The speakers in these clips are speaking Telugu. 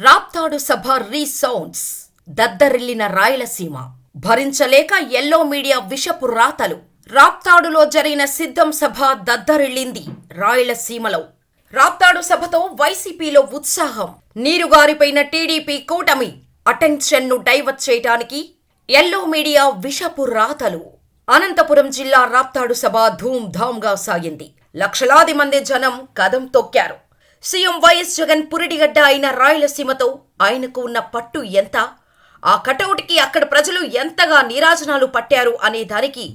రాప్తాడు సభ రీసౌండ్స్. దద్దరిల్లిన రాయలసీమ. భరించలేక ఎల్లో మీడియా విషపు రాతలు. రాప్తాడులో జరిగిన సిద్ధం సభ దద్దరిల్లింది రాయలసీమలో. రాప్తాడు సభతో వైసీపీలో ఉత్సాహం. నీరుగారిపోయిన టీడీపీ కూటమి అటెన్షన్ను డైవర్ట్ చేయడానికి ఎల్లో మీడియా విషపు రాతలు. అనంతపురం జిల్లా రాప్తాడు సభ ధూమ్ ధామ్గా సాగింది. లక్షలాది మంది జనం కదం తొక్కారు. సీఎం వైఎస్ జగన్ పురిడిగడ్డ అయిన రాయలసీమతో ఆయనకు ఉన్న పట్టు ఎంత? ఆ కటౌట్కి అక్కడ ప్రజలు ఎంతగా నీరాజనాలు పట్టారు అనే దానికి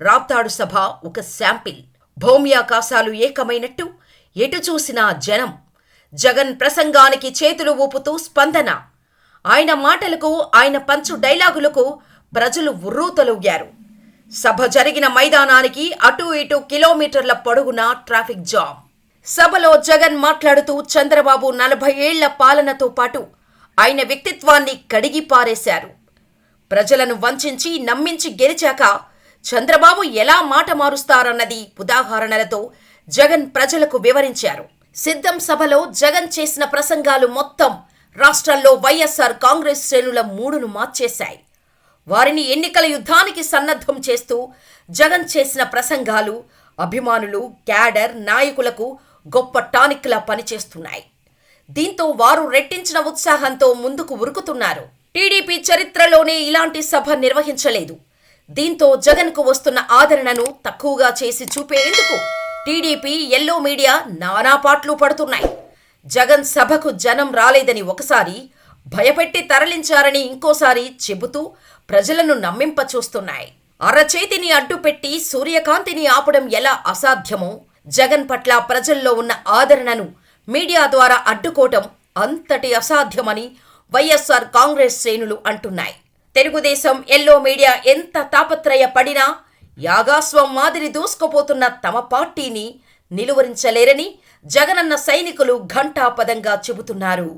రాప్తాడు సభ ఒక శాంపిల్. భౌమ్యాకాశాలు ఏకమైనట్టు ఎటు చూసినా జనం. జగన్ ప్రసంగానికి చేతులు ఊపుతూ స్పందన. ఆయన మాటలకు ఆయన పంచు డైలాగులకు ప్రజలు ఉర్రూతలూగారు. సభ జరిగిన మైదానానికి అటూ ఇటూ కిలోమీటర్ల పొడుగున ట్రాఫిక్ జామ్. సభలో జగన్ మాట్లాడుతూ చంద్రబాబు నలభై ఏళ్ళ పాలనతో పాటు ఆయన వ్యక్తిత్వాన్ని కడిగి పారేశారు. ప్రజలను వంచించి నమ్మించి గెలిచాక చంద్రబాబు ఎలా మాట మారుస్తారన్నది ఉదాహరణలతో జగన్ ప్రజలకు వివరించారు. సిద్ధం సభలో జగన్ చేసిన ప్రసంగాలు మొత్తం రాష్ట్రంలో వైఎస్ఆర్ కాంగ్రెస్ శ్రేణుల మూడును మార్చేశాయి. వారిని ఎన్నికల యుద్ధానికి సన్నద్ధం చేస్తూ జగన్ చేసిన ప్రసంగాలు అభిమానులు క్యాడర్ నాయకులకు గొప్ప టానిక్లా పనిచేస్తున్నాయి. దీంతో వారు రెట్టించిన ఉత్సాహంతో ముందుకు ఉరుకుతున్నారు. టీడీపీ చరిత్రలోనే ఇలాంటి సభ నిర్వహించలేదు. దీంతో జగన్కు వస్తున్న ఆదరణను తక్కువగా చేసి చూపేందుకు టీడీపీ ఎల్లో మీడియా నానాపాట్లు పడుతున్నాయి. జగన్ సభకు జనం రాలేదని ఒకసారి భయపెట్టి తరలించారని ఇంకోసారి చెబుతూ ప్రజలను నమ్మింప చూస్తున్నాయి. అరచేతిని అడ్డుపెట్టి సూర్యకాంతిని ఆపడం ఎలా అసాధ్యమో జగన్ పట్ల ప్రజల్లో ఉన్న ఆదరణను మీడియా ద్వారా అడ్డుకోవటం అంతటి అసాధ్యమని వైఎస్ఆర్ కాంగ్రెస్ శ్రేణులు అంటున్నాయి. తెలుగుదేశం ఎల్లో మీడియా ఎంత తాపత్రయపడినా యాగాస్వం మాదిరి దూసుకుపోతున్న తమ పార్టీని నిలువరించలేరని జగనన్న సైనికులు ఘంటాపదంగా చెబుతున్నారు.